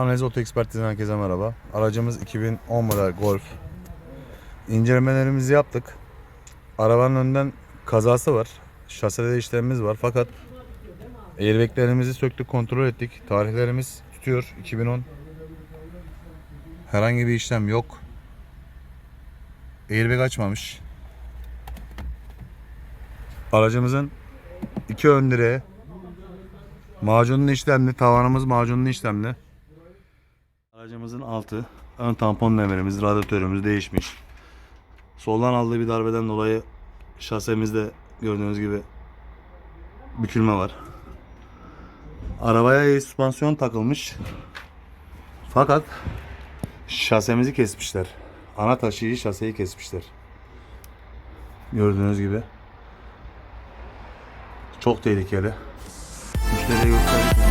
Analiz Oto Ekspertizden herkese merhaba. Aracımız 2010 model Golf. İncelemelerimizi yaptık. Arabanın önden kazası var. Şasede işlemimiz var fakat airbaglerimizi söktük kontrol ettik. Tarihlerimiz tutuyor 2010. Herhangi bir işlem yok. Airbag açmamış. Aracımızın iki ön direği macunlu işlemli, tavanımız macunlu işlemli. Aracımızın altı, ön tampon demirimiz, radyatörümüz değişmiş. Soldan aldığı bir darbeden dolayı şasemizde gördüğünüz gibi bükülme var. Arabaya süspansiyon takılmış. Fakat şasemizi kesmişler. Ana taşıyıcı şaseyi kesmişler. Gördüğünüz gibi. Çok tehlikeli. Müşteriye gösterdik.